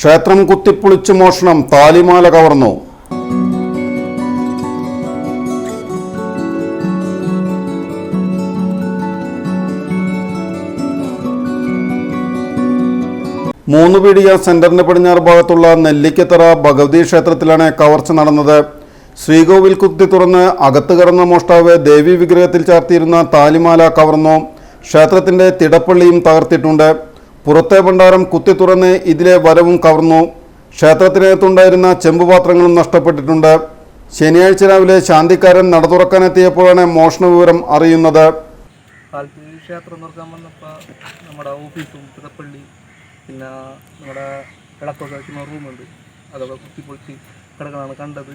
ക്ഷേത്രം കുത്തിപ്പൊളിച്ച് മോഷണം താലിമാല കവർന്നു. മൂന്ന് പീടിക സെന്ററിന് പടിഞ്ഞാറ് ഭാഗത്തുള്ള നെല്ലിക്കത്തറ ഭഗവതി ക്ഷേത്രത്തിലാണ് കവർച്ച നടന്നത്. ശ്രീകോവിൽ കുത്തി തുറന്ന് അകത്ത് കടന്ന മോഷ്ടാവ് ദേവി വിഗ്രഹത്തിൽ ചാർത്തിയിരുന്ന താലിമാല കവർന്നു. ക്ഷേത്രത്തിന്റെ തിടപ്പള്ളിയും തകർത്തിട്ടുണ്ട്. പുറത്തെ ഭണ്ഡാരം കുത്തി തുറന്ന് ഇതിലെ വരവും കവർന്നു. ക്ഷേത്രത്തിനകത്തുണ്ടായിരുന്ന ചെമ്പുപാത്രങ്ങളും നഷ്ടപ്പെട്ടിട്ടുണ്ട്. ശനിയാഴ്ച രാവിലെ ശാന്തിക്കാരൻ നട തുറക്കാനെത്തിയപ്പോഴാണ് മോഷണ വിവരം അറിയുന്നത്. ക്ഷേത്രം തുറക്കാൻ വന്നപ്പോൾ നമ്മുടെ ഓഫീസും പിതപ്പള്ളി പിന്നെ നമ്മുടെ കിടക്കൊക്കെ വയ്ക്കുന്ന റൂമുണ്ട് അതൊക്കെ കുത്തിപ്പൊളിച്ച് കിടക്കണമാണ് കണ്ടത്.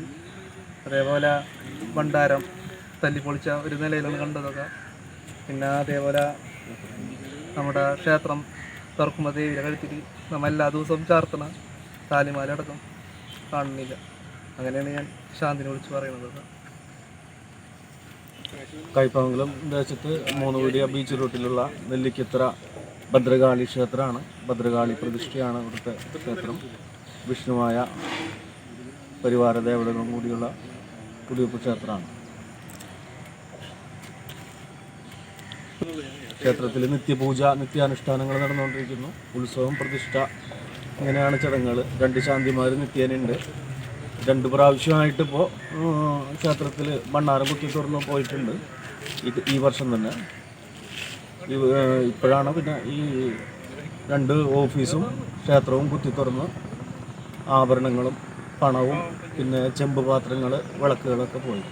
അതേപോലെ ഭണ്ഡാരം തല്ലിപ്പൊളിച്ച ഒരു നിലയിലാണ് കണ്ടതൊക്കെ പിന്നെ അതേപോലെ നമ്മുടെ ക്ഷേത്രം തുറക്കുമ്പോൾ ദേവിയുടെ കഴുത്തിൽ നമ്മൾ എല്ലാ ദിവസവും ചാർത്തണ താലിമാല അടക്കം കാണുന്നില്ല. അങ്ങനെയാണ് ഞാൻ ശാന്തിനെ വിളിച്ച് പറയുന്നത്. കൈപ്പമംഗലം ദേശത്ത് മൂന്ന് വീടിയ ബീച്ച് റൂട്ടിലുള്ള നെല്ലിക്കത്ര ഭദ്രകാളി ക്ഷേത്രമാണ്. ഭദ്രകാളി പ്രതിഷ്ഠയാണ് ഇവിടുത്തെ ക്ഷേത്രം. വിഷ്ണുവായ പരിവാര ദേവതകളും കൂടിയുള്ള കുടിവെപ്പ് ക്ഷേത്രമാണ്. ക്ഷേത്രത്തിൽ നിത്യപൂജ നിത്യാനുഷ്ഠാനങ്ങൾ നടന്നുകൊണ്ടിരിക്കുന്നു. ഉത്സവം പ്രതിഷ്ഠ ഇങ്ങനെയാണ് ചടങ്ങുകൾ രണ്ട് ശാന്തിമാർ നിത്യേനുണ്ട് രണ്ട് പ്രാവശ്യമായിട്ട് ഇപ്പോൾ ക്ഷേത്രത്തിൽ മണ്ണാരം കുത്തി തുറന്ന് പോയിട്ടുണ്ട്. ഇത് ഈ വർഷം തന്നെ. ഇപ്പോഴാണ് പിന്നെ ഈ രണ്ട് ഓഫീസും ക്ഷേത്രവും കുത്തി തുറന്ന് ആഭരണങ്ങളും പണവും പിന്നെ ചെമ്പ് പാത്രങ്ങൾ വിളക്കുകളൊക്കെ പോയി.